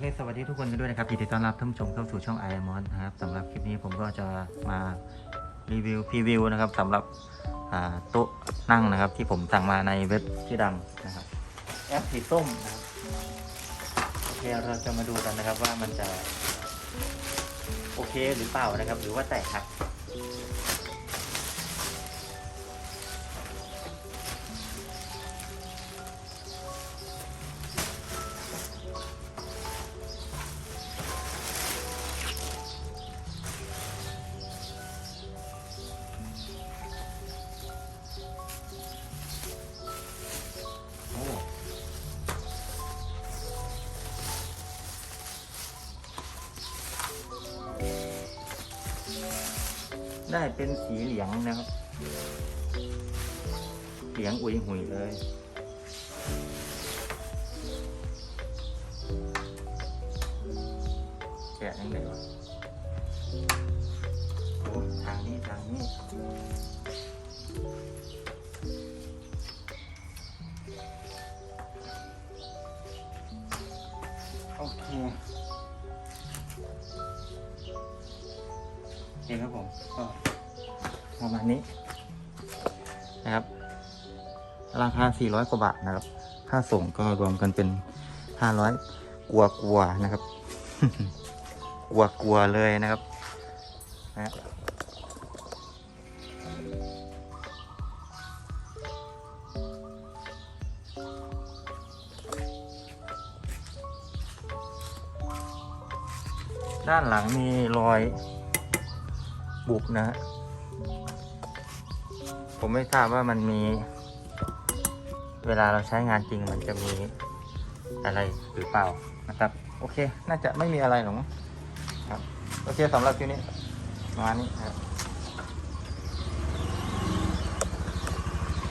เคสวัสดีทุกคนกันด้วยนะครับยินดีต้อนรับท่านผู้ชมเข้าสู่ช่อง i อมอนนะครับสำหรับคลิปนี้ผมก็จะมารีวิวพรีวิวนะครับสำหรับโต๊ะนั่งนะครับ ที่ผมสั่งมาในเว็บชื่อดังนะครับแอปสีส้มนะครับโอเคเราจะมาดูกันนะครับว่ามันจะโอเคหรือเปล่านะครับ หรือว่าแตกหัก ได้เป็นสีเหลืองนะครับ เหลืองอุยหุยเลยแกะยังไงวะโอ้ทางนี้ ทางนี้โอเค เคครับผมก็ประมาณนี้นะครับ ราคา 400 กว่าบาทนะครับ ค่าส่งก็รวมกันเป็น 500กว่ากว่าๆนะครับกว่ากว่าๆเลยนะครับนะฮะด้านหลังมีรอย บุบนะฮะผมไม่ทราบว่ามันมี เวลาเราใช้งานจริงมันจะมีอะไรหรือเปล่านะครับ โอเค น่าจะไม่มีอะไรหรอกมั้งครับ โอเคสำหรับคลิปนี้ประมาณนี้ครับ